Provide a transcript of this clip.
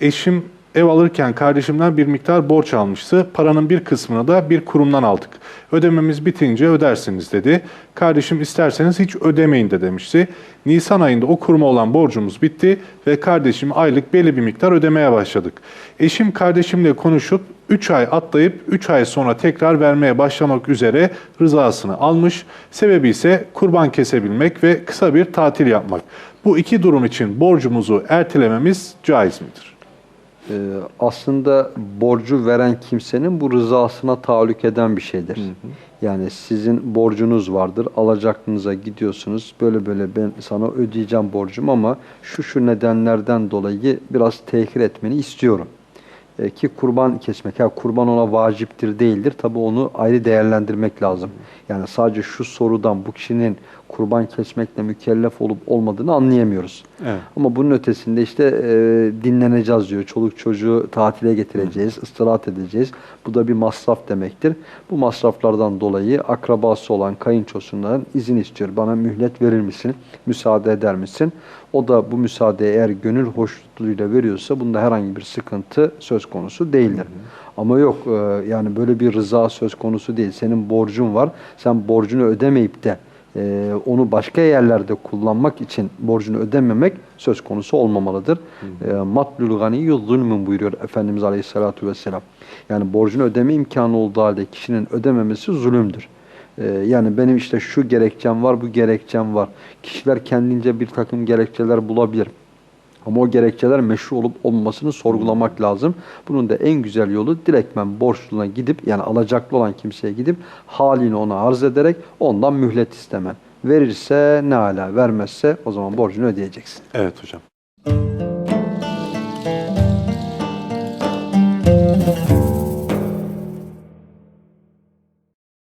Eşim ev alırken kardeşimden bir miktar borç almıştı. Paranın bir kısmını da bir kurumdan aldık. Ödememiz bitince ödersiniz dedi. Kardeşim isterseniz hiç ödemeyin de demişti. Nisan ayında o kuruma olan borcumuz bitti ve kardeşim aylık belli bir miktar ödemeye başladık. Eşim kardeşimle konuşup 3 ay atlayıp 3 ay sonra tekrar vermeye başlamak üzere rızasını almış. Sebebi ise kurban kesebilmek ve kısa bir tatil yapmak. Bu iki durum için borcumuzu ertelememiz caiz midir? Ee, aslında borcu veren kimsenin bu rızasına tahallük eden bir şeydir. Yani sizin borcunuz vardır, alacaklınıza gidiyorsunuz. Böyle böyle ben sana ödeyeceğim borcum ama şu şu nedenlerden dolayı biraz tehir etmeni istiyorum. Ee, ki kurban kesmek, ya kurban ona vaciptir değildir. Tabi onu ayrı değerlendirmek lazım. Yani sadece şu sorudan bu kişinin kurban kesmekle mükellef olup olmadığını anlayamıyoruz. Evet. Ama bunun ötesinde işte e, dinleneceğiz diyor. Çoluk çocuğu tatile getireceğiz, istirahat edeceğiz. Bu da bir masraf demektir. Bu masraflardan dolayı akrabası olan kayınçosundan izin istiyor. Bana mühlet verir misin? Müsaade eder misin? O da bu müsaade eğer gönül hoşnutluğuyla veriyorsa bunda herhangi bir sıkıntı söz konusu değildir. Ama yok e, yani böyle bir rıza söz konusu değil. Senin borcun var. Sen borcunu ödemeyip de e, onu başka yerlerde kullanmak için borcunu ödememek söz konusu olmamalıdır. E, Matlul ganiyyü zulmün buyuruyor Efendimiz Aleyhisselatü Vesselam. Yani borcunu ödeme imkanı olduğu halde kişinin ödememesi zulümdür. E, yani benim işte şu gerekçem var, bu gerekçem var. Kişiler kendince bir takım gerekçeler bulabilir. Ama o gerekçeler meşru olup olmamasını sorgulamak lazım. Bunun da en güzel yolu direktmen borçluna gidip yani alacaklı olan kimseye gidip halini ona arz ederek ondan mühlet istemen. Verirse ne ala, vermezse o zaman borcunu ödeyeceksin. Evet hocam.